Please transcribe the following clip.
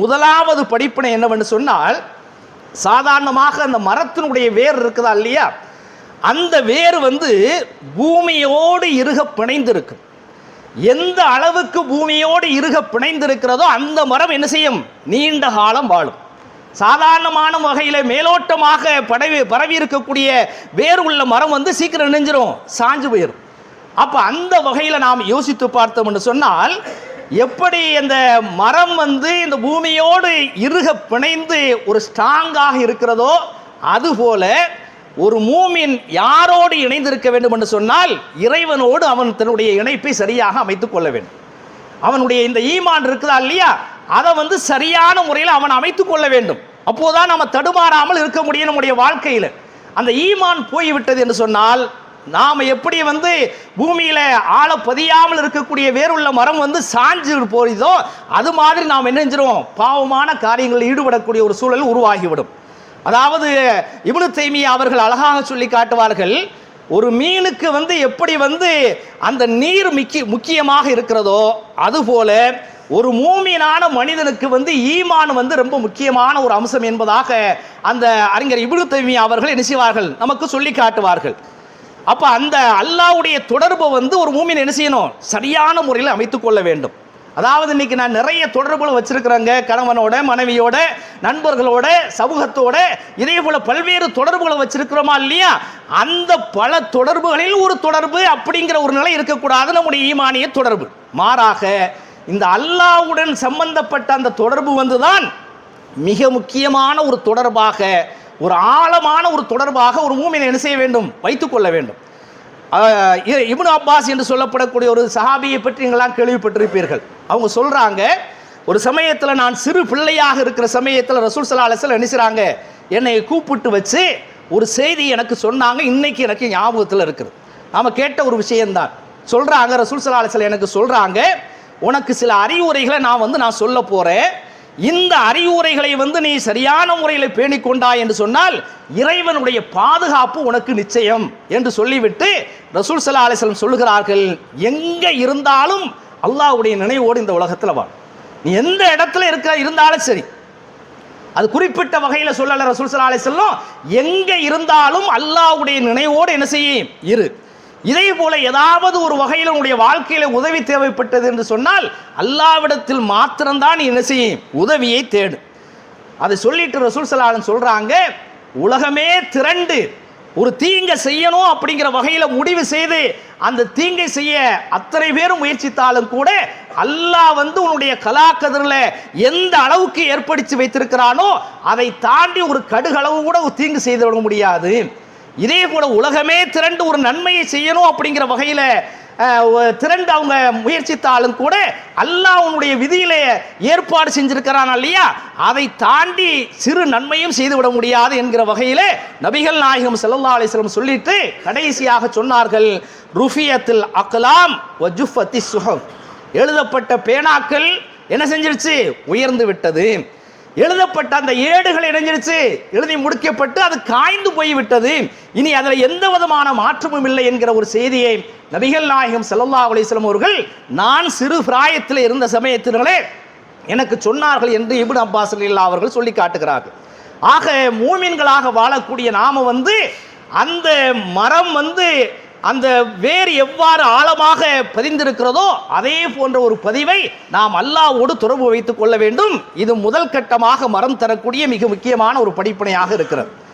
முதலாவது படிப்பினை என்னவென்று சொன்னால் சாதாரணமாக அந்த மரத்தினுடைய வேர் இருக்குதா இல்லையா? அந்த வேர் வந்து பூமியோடு இருக பிணைந்திருக்கும். எந்த அளவுக்கு பூமியோடு இருக பிணைந்திருக்கிறதோ அந்த மரம் என்ன செய்யும்? நீண்ட காலம் வாழும். சாதாரணமான வகையில் மேலோட்டமாக படவி பரவி இருக்கக்கூடிய வேர் உள்ள மரம் வந்து சீக்கிரம் நெஞ்சிரும் சாஞ்சு போயிடும் அப்போ அந்த வகையில் நாம் யோசித்து பார்த்தோம்னு சொன்னால் எப்படி அந்த மரம் வந்து இந்த பூமியோடு இருக பிணைந்து ஒரு ஸ்ட்ராங்காக இருக்கிறதோ அதுபோல ஒரு மூமின் யாரோடு இணைந்திருக்க வேண்டும் என்று சொன்னால் இறைவனோடு அவன் தன்னுடைய இணைப்பை சரியாக அமைத்துக் கொள்ள வேண்டும். அவனுடைய இந்த ஈமான் இருக்குதா இல்லையா? அதை வந்து சரியான முறையில் அவன் அமைத்துக் கொள்ள வேண்டும். அப்போதான் நம்ம தடுமாறாமல் இருக்க முடியும் நம்முடைய வாழ்க்கையில். அந்த ஈமான் போய்விட்டது என்று சொன்னால் நாம் எப்படி வந்து பூமியில் ஆழ பதியாமல் இருக்கக்கூடிய வேறுள்ள மரம் வந்து சாஞ்சு போறதோ அது மாதிரி நாம் என்ன செஞ்சிருவோம்? பாவமான காரியங்களில் ஈடுபடக்கூடிய ஒரு சூழல் உருவாகிவிடும். அதாவது இப்னு தைமியா அவர்கள் அழகாக சொல்லி காட்டுவார்கள் ஒரு மீனுக்கு வந்து எப்படி வந்து அந்த நீர் முக்கிய முக்கியமாக இருக்கிறதோ அதுபோல ஒரு மூமியனான மனிதனுக்கு வந்து ஈமான் வந்து ரொம்ப முக்கியமான ஒரு அம்சம் என்பதாக அந்த அறிஞர் இப்னு தைமியா அவர்கள் என்ன செய்வார்கள்? நமக்கு சொல்லி காட்டுவார்கள். அப்போ அந்த அல்லாவுடைய தொடர்பை வந்து ஒரு மூமின் என்ன செய்யணும்? சரியான முறையில் அமைத்து கொள்ள வேண்டும். அதாவது இன்னைக்கு நான் நிறைய தொடர்புகளை வச்சிருக்கிறேங்க. கணவனோட மனைவியோட நண்பர்களோட சமூகத்தோட இதே போல பல்வேறு தொடர்புகளை வச்சிருக்கிறோமா இல்லையா? அந்த பல தொடர்புகளில் ஒரு தொடர்பு அப்படிங்கிற ஒரு நிலை இருக்கக்கூடாது நம்முடைய ஈமானிய தொடர்பு. மாறாக இந்த அல்லாவுடன் சம்பந்தப்பட்ட அந்த தொடர்பு வந்துதான் மிக முக்கியமான ஒரு தொடர்பாக ஒரு ஆழமான ஒரு தொடர்பாக ஒரு மூமினை என்ன செய்ய வேண்டும்? வைத்துக் கொள்ள வேண்டும். அஹ் இப்னு அப்பாஸ் என்று சொல்லப்படக்கூடிய ஒரு சஹாபியை பற்றி நீங்களாம் கேள்விப்பட்டிருப்பீர்கள். அவங்க சொல்கிறாங்க ஒரு சமயத்தில் நான் சிறு பிள்ளையாக இருக்கிற சமயத்தில் ரசூல் சலா அலசல் நினைச்சாங்க என்னை கூப்பிட்டு வச்சு ஒரு செய்தி எனக்கு சொன்னாங்க இன்னைக்கு எனக்கு ஞாபகத்தில் இருக்குது. நாம் கேட்ட ஒரு விஷயம்தான். சொல்கிறாங்க ரசூல் சலா அலசல் எனக்கு சொல்கிறாங்க உனக்கு சில அறிவுரைகளை நான் வந்து நான் சொல்ல போகிறேன் இந்த அறிவுரைகளை வந்து நீ சரியான முறையில் பேணிக் கொண்டா என்று சொன்னால் இறைவனுடைய பாதுகாப்பு உனக்கு நிச்சயம் என்று சொல்லிவிட்டு ரசூல் சல்லா அலிஸ்லம் சொல்லுகிறார்கள் எங்க இருந்தாலும் அல்லாஹ்வுடைய நினைவோடு இந்த உலகத்தில் வாழ் நீ எந்த இடத்துல இருக்க இருந்தாலும் சரி. அது குறிப்பிட்ட வகையில் சொல்லலை ரசூல் சல்லா அலிஸ்லம் எங்க இருந்தாலும் அல்லாஹ்வுடைய நினைவோடு என்ன செய்யும் இரு. இதே போல ஏதாவது ஒரு வகையில் உன்னுடைய வாழ்க்கையில உதவி தேவைப்பட்டது என்று சொன்னால் அல்லாவிடத்தில் மாத்திரம்தான் நீ என்ன செய்யும் உதவியை தேடு. அதை சொல்லிட்டு ரசூல் சலாலன் சொல்றாங்க உலகமே திரண்டு ஒரு தீங்கை செய்யணும் அப்படிங்கிற வகையில் முடிவு செய்து அந்த தீங்கை செய்ய அத்தனை பேரும் முயற்சித்தாலும் கூட அல்லாஹ் வந்து உன்னுடைய கலாக்கதிரில் எந்த அளவுக்கு ஏற்படுத்தி வைத்திருக்கிறானோ அதை தாண்டி ஒரு கடுகளவு கூட ஒரு தீங்கு செய்து விட முடியாது. இதே போல உலகமே திரண்டு ஒரு நன்மையை செய்யணும் அப்படிங்கிற வகையில் திரண்டு அவங்க முயற்சித்தாலும் கூட அல்லாஹ் உன்னுடைய விதியிலே ஏற்பாடு செஞ்சிருக்கிறான் இல்லையா? அதை தாண்டி சிறு நன்மையும் செய்துவிட முடியாது என்கிற வகையிலே நபிகள் நாயகம் ஸல்லல்லாஹு அலிஸ்லம் சொல்லிட்டு கடைசியாக சொன்னார்கள் ருஃபியத்தில் அக்லாம் வஜுஃபத்தி சுஹம் எழுதப்பட்ட பேனாக்கள் என்ன செஞ்சிருச்சு? உயர்ந்து விட்டது. எழுதப்பட்ட அந்த ஏடுகள் இணைஞ்சிருச்சு. எழுதி முடிக்கப்பட்டு அது காய்ந்து போய்விட்டது. இனி அதில் எந்த விதமான மாற்றமும் இல்லை என்கிற ஒரு செய்தியை நபிகள் நாயகம் செல்லல்லா அலிஸ்லம் அவர்கள் நான் சிறு பிராயத்தில் இருந்த சமயத்தினாலே எனக்கு சொன்னார்கள் என்று இபின் அப்பாஸ் இல்லா அவர்கள் சொல்லி காட்டுகிறார்கள். ஆக மூமின்களாக வாழக்கூடிய நாம வந்து அந்த மரம் வந்து அந்த வேர் எவ்வாறு ஆழமாக பதிந்திருக்கிறதோ அதே போன்ற ஒரு பதிவை நாம் அல்லாவோடு தொடர்பு வைத்துக் கொள்ள வேண்டும். இது முதல் கட்டமாக மரம் தரக்கூடிய மிக முக்கியமான ஒரு படிப்பனையாக இருக்கிறது.